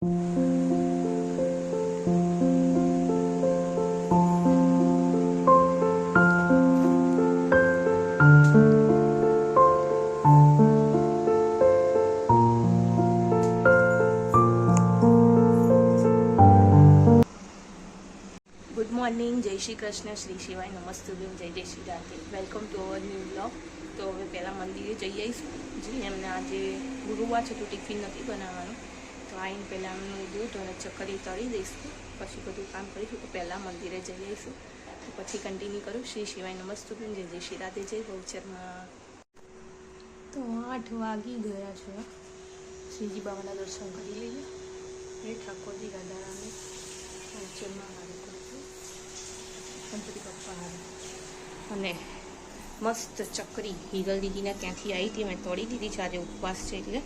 Good morning જય શ્રી કૃષ્ણ શ્રી શિવાય નમસ્તુભ્યમ જય જય Shri Radhe welcome to our new blog તો હવે પહેલાં મંદિરે જઈ આવીશું જે એમને આજે ગુરુવાર છે તો ટિફિન નથી બનાવવાનું તો પહેલાં એમનું દૂધ અને ચક્કરી તળી દઈશું. પછી બધું કામ કરીશું તો પહેલાં મંદિરે જઈ આવીશું. તો પછી કન્ટિન્યુ કરું. શ્રી શિવાય નમસ્તુ જય જય શ્રી રાધે. જય ગૌચરમાં. તો આઠ વાગી ગયા છે. શ્રીજી બાબાના દર્શન કરી લઈએ. એ ઠાકોરજી રાધારાણી ગૌચરમાં હારું કરશું. ગણપતિ પપ્પા હારું અને મસ્ત ચકરી. હિરલ દીદીને ત્યાંથી આવી હતી. મેં તોડી દીધી છે. આજે ઉપવાસ છે એટલે.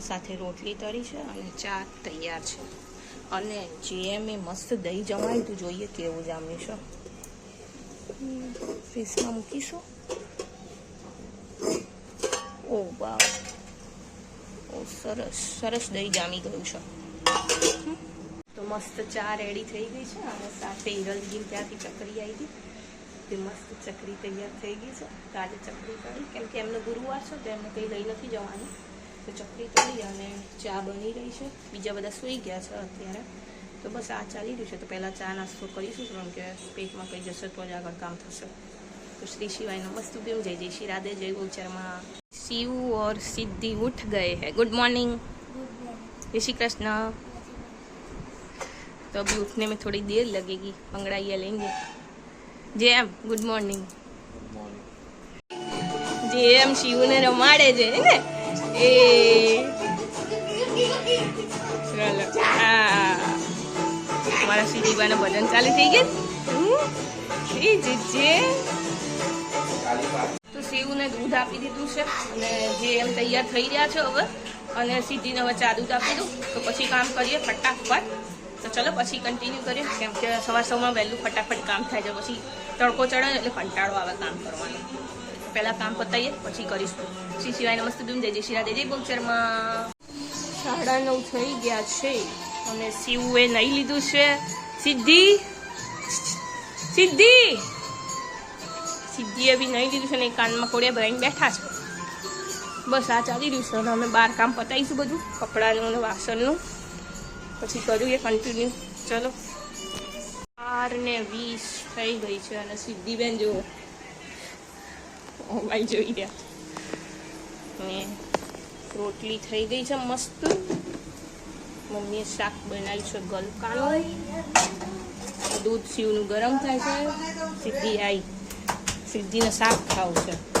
સાથે રોટલી તરી છે અને ચા તૈયાર છે. અને જે મેં મસ્ત દહીં જમાયું હતું જોઈએ કેવું જામ્યું છે. ફ્રીજમાં મૂકીશું. ઓ બા ઓ સરસ સરસ દહીં જામી ગયું છે. તો મસ્ત ચા રેડી થઈ ગઈ છે અને સાથે હિરલ ત્યાંથી ચકરી આવી હતી તે મસ્ત ચકરી તૈયાર થઈ ગઈ છે. તો આજે ચકરી કરી. કેમ કે એમનો ગુરુવાર છે, તો એમને કંઈ લઈ નથી જવાનું. તો ચકરી તળી અને ચા બની રહી છે બીજા બધા સૂઈ ગયા છે અત્યારે તો બસ આ ચાલી રહ્યું છે તો પહેલાં ચા નાસ્તો કરીશું કારણ કે પેટમાં કંઈ જશે તો જ આગળ કામ થશે તો શ્રી शिवाय नमस्तुभ्यम जय जय श्री राधे जय गोचरमा शिव और सिद्धि उठ गए हैं गुड मॉर्निंग जय श्री कृष्ण तो अभी उठने में थोड़ी देर लगेगी पंगड़ाइया लेंगे जय एम गुड मॉर्निंग જે એમ શિવને રમાડે છે ને એ ચલો હા મારા સીધીબાના ભજન ચાલુ થઈ ગયા તો શિવને દૂધ આપી દીધું છે અને જે એમ તૈયાર થઈ રહ્યા છે હવે, અને સીધીને હવે ચા દૂધ આપી દઉં. તો પછી કામ કરીએ ફટાફટ. તો ચલો પછી કન્ટિન્યુ કરીએ, કેમ કે સવાર સવારમાં વહેલું ફટાફટ કામ થાય છે. પછી તડકો ચડે એટલે કંટાળો આવે કામ કરવાનો. પહેલાં કામ પતાવીએ પછી કરીશું. શ્રી શિવાય નમસ્તે દુમ જય જય શિરા જય બહુચરમાં સાડા નવ થઈ ગયા છે અને શિવે નહીં લીધું છે. સિદ્ધિ? સિદ્ધિ? સિદ્ધિએ બી નહીં લીધું છે ને કાનમાં કોડિયા ભરાઈને બેઠા છે. બસ આ ચાલી રહ્યું છે અને અમે બહાર કામ પતાવીશું બધું, કપડાનું અને વાસણનું. પછી કર્યું એ કન્ટિન્યુ ચલો. બાર ને વીસ થઈ ગઈ છે અને સિદ્ધિબેન, જુઓ. મોબાઈલ જોઈ રહ્યા. ને રોટલી થઈ ગઈ છે મસ્ત. મમ્મીએ શાક બનાવ્યું છે ગલકાનું. દૂધ શિવનું ગરમ થાય છે. સિદ્ધિ આવી સિદ્ધિને શાક ખાવું છે.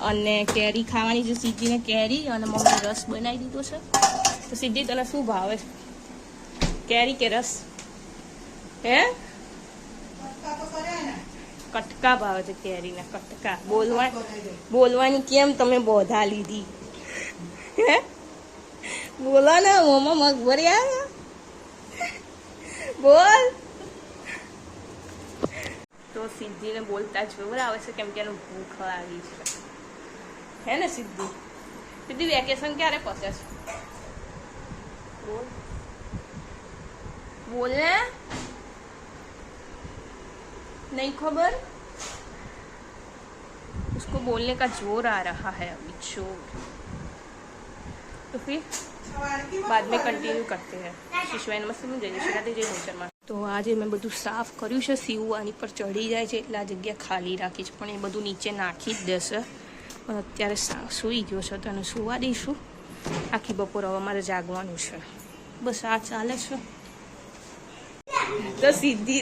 અને કેરી ખાવાની છે સિદ્ધિને કેરી અને મમ્મી રસ બનાવી દીધો છે. તો સિદ્ધિ તને શું ભાવે? કેરી કે રસ? હે? કટકા ભાવે છે કેરીના કટકા. બોલવા બોલવાની કેમ તમે બોધા લીધી? હે? બોલો ને મોમાં મગ આવ્યા? બોલ. તો સિદ્ધિને બોલતા જ ખબર આવે છે કેમ કે એનું ભૂખ લાગી છે. હે ને સિદ્ધિ? સિદ્ધિ વેકેશન ક્યારે પહોંચે છે? બોલ. બોલ ને. नहीं खबर उसको बोलने का जोर आ रहा है अभी जोर तो फिर बाद में कंटिन्यू करते हैं શિશવાય નમસ્તે હું જય શ્રી રાધે જય ગૌચરમાં તો આજે મેં બધું સાફ કર્યું છે સીવું આની પર ચડી જાય છે એટલે આ જગ્યા ખાલી રાખી છે પણ એ બધું નીચે નાખી જ દેશે પણ અત્યારે સા- સૂઈ ગયો છે તો એને સુવા દઈશું આખી બપોર હવે મારે જાગવાનું છે બસ આ ચાલે છે તો સીધી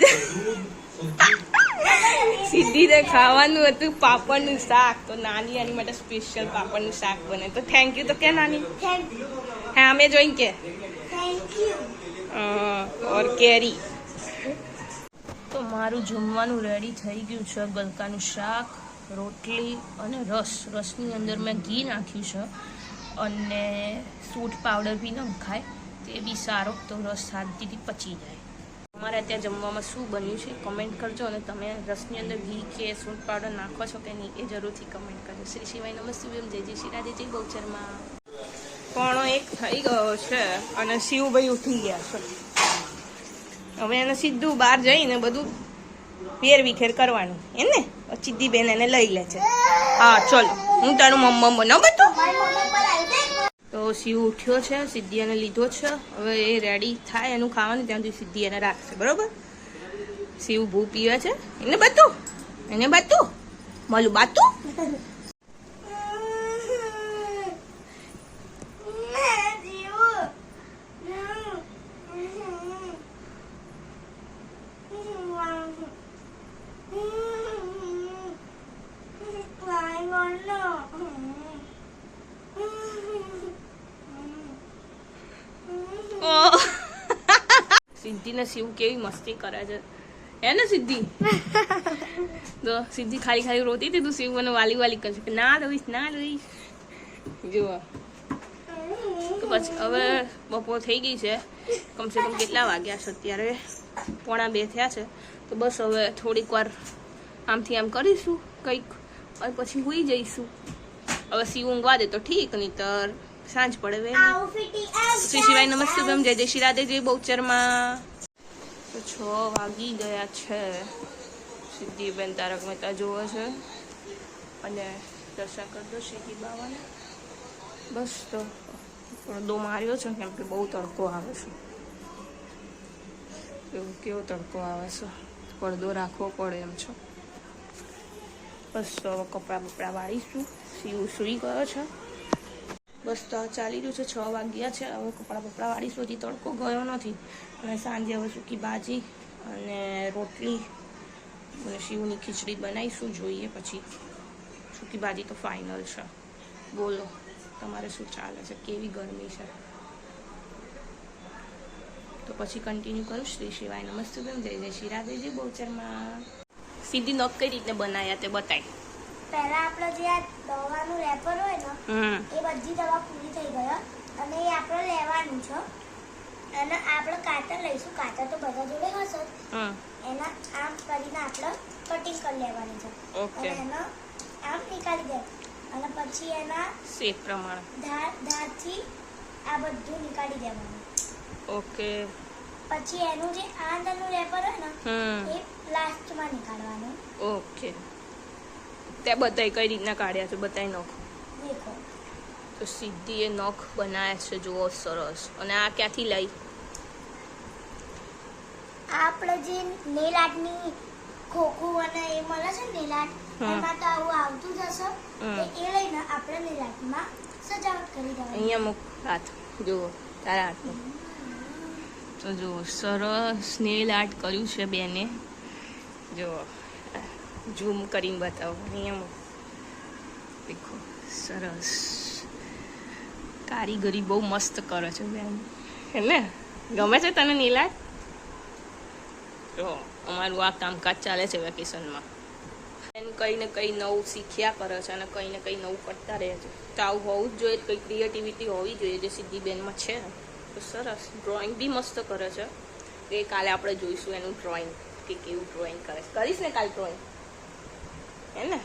સીધીને ખાવાનું હતું પાપડનું શાક. તો નાની આની માટે સ્પેશિયલ પાપડનું શાક બને. તો થેન્ક યુ તો કે નાની? હા અમે જોઈને કે. ઓર કેરી. તો મારું જમવાનું રેડી થઈ ગયું છે. ગલકાનું શાક રોટલી અને રસ. રસની અંદર મેં ઘી નાખ્યું છે. અને સૂટ પાવડર બી ન ખાય તે બી સારો. તો રસ શાંતિથી પચી જાય. તમારે ત્યાં જમવામાં શું બન્યું છે? કમેન્ટ કરજો અને તમે રસની અંદર ઘી કે સૂંઠ પાવડર નાખો છો કે નહીં એ જરૂરથી કમેન્ટ કરજો. શ્રી શિવાય નમસ્તે જય જય શ્રી રાધે, જય બહુચરમાં પોણો એક થઈ ગયો છે અને શિવભાઈ ઉઠી ગયા છે. હવે એને સીધું બહાર જઈને બધું વેર વિખેર કરવાનું. એમ ને? બેન એને લઈ લે છે. હા, ચલો. હું તારું મમ્મા બનાવ બધું તો શિવ ઉઠ્યો છે સિદ્ધિ એને લીધો છે. હવે એ રેડી થાય એનું ખાવાનું ત્યાં સુધી સિદ્ધિ એને રાખશે, બરોબર? શિવ ભૂ પીવે છે. એને બાતું એને બાતું. મળું બાતું? સિદ્ધિને શિવ કેવી મસ્તી કરે છે? હે ને સિદ્ધિ? તો સિદ્ધિ ખાલી ખાલી રોતી હતી તું શિવ મને વાલી વાલી કરશે કે ના રોઈશ ના રોઈશ. જુઓ. તો પછી હવે બપોર થઈ ગઈ છે. કમસે કમ કેટલા વાગ્યા છે અત્યારે? પોણા બે થયા છે. તો બસ હવે થોડીક વાર આમથી આમ કરીશું કંઈક અને પછી હોઈ જઈશું. હવે શિવ ઊંઘવા દે તો ઠીક નહીતર સાંજ પડે શ્રી શિવાય નમસ્તે જય જય શ્રી રાધે જય બહુચરમાં. તો છ વાગી ગયા છે. સિદ્ધિબેન તારક મહેતા જુઓ છે. અને દર્શન કરી દો સિદ્ધિ બાવાને બસ તો પડદો માર્યો છે કેમ કે બહુ તડકો આવે છે. એવું કેવો તડકો આવે છે. પડદો રાખવો પડે એમ છે. બસ તો કપડાં બપડા વાળીશું. સીવું સૂઈ ગયો છે. બસ તો ચાલી રહ્યું છે, છ વાગ્યા છે. હવે કપડાં બપડા વાળી હજી તડકો ગયો નથી. અને સાંજે હવે સૂકી ભાજી અને રોટલી અને શિવની ખીચડી બનાવીશું, જોઈએ પછી. સૂકી ભાજી તો ફાઇનલ છે. બોલો, તમારે શું ચાલે છે? કેવી ગરમી છે? તો પછી કન્ટિન્યુ કરું, શ્રી શિવાય નમસ્તે જય જય શ્રી રાધેજી બહુચરમાં. સીધી નખ કઈ રીતે બનાવ્યા તે બતાય. પહેલા આપણે જે આ દવાનું રેપર હોય ને એ બધી દવા પૂરી થઈ ગયો અને એ આપણે લેવાનું છે. અને આપણે કાતર લઈશું. કાતર તો બધા જોડે હશે એના આમ કરીને આપણે કટિંગ કરી લેવાની છે. અને એનો આમ નીકાળી દે. અને પછી એના શેપ પ્રમાણે. ધાર ધારથી આ બધું નીકાળી દેવાનું. ઓકે. પછી એનું જે આ અંદરનું રેપર હોય ને એ લાસ્ટમાં નીકાળવાનું. ઓકે. તે બતાય કઈ રીતના કાઢ્યા છે બતાય નખ? તો સીધી એ નખ બનાવ્યા છે જુઓ સરસ. અને આ ક્યાંથી લઈ? આ આપણે જે નેલ આર્ટની ખોખું અને એ મળે છે નેલ આર્ટ એમાં તો આવું આવતું જ હશે. એ લઈને આપણે નેલ આર્ટમાં સજાવટ કરી દેવાની. અહીંયા મુક હાથ જુઓ તારા હાથમાં તો જુઓ સરસ નેલ આર્ટ કર્યું છે બેને. જુઓ. ઝૂમ કરીને બતાવો અહીંયા દેખો, સરસ. કારીગરી બહુ મસ્ત કરે છે બેન. ને ગમે છે તને નીલા તો અમારું આ કામકાજ ચાલે છે વેકેશનમાં. બેન કંઈ ને કંઈ નવું શીખ્યા કરે છે અને કંઈ ને કંઈ નવું કરતા રહે છે. તો આવું હોવું જ જોઈએ, કંઈ ક્રિએટિવિટી હોવી જોઈએ જે સિદ્ધિબેનમાં છે. તો સરસ ડ્રોઈંગ બી મસ્ત કરે છે. એ કાલે આપણે જોઈશું એનું ડ્રોઈંગ કે કેવું ડ્રોઈંગ કરે છે. કરીશ ને કાલે ડ્રોઈંગ હે ને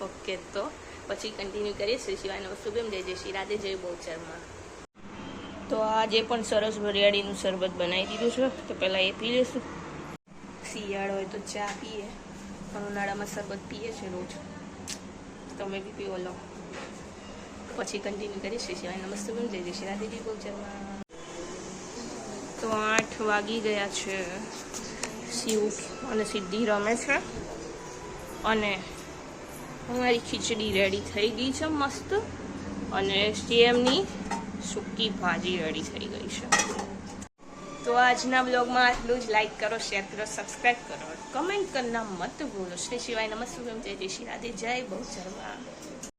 ઓકે તો પછી કન્ટિન્યુ કરીએ. શ્રી શિવાય શુભેમ, જય જય શ્રી રાધે, જય બહુચરમાં તો આજે પણ સરસ વરિયાળીનું શરબત બનાવી દીધું છે. તો પહેલાં એ પી લઈશું શિયાળો હોય તો ચા પીએ. પણ ઉનાળામાં શરબત પીએ છે રોજ. તમે બી પીવો, લો. પછી કન્ટિન્યુ કરી શ્રી શિવાય નમસ્તે બેન જય જય શ્રી રાધેજી ગોચરમાં તો આઠ વાગી ગયા છે. શિવ અને સિદ્ધિ રમે છે. અને અમારી ખીચડી રેડી થઈ ગઈ છે મસ્ત. અને સેમની સૂકી ભાજી રેડી થઈ ગઈ છે. તો આજના બ્લોગમાં આટલું જ. લાઈક કરો શેર કરો સબસ્ક્રાઈબ કરો. કમેન્ટ કરના મત ભૂલો. શ્રી શિવાય નમસ્તે, જય શ્રી રાધે, જય બહુ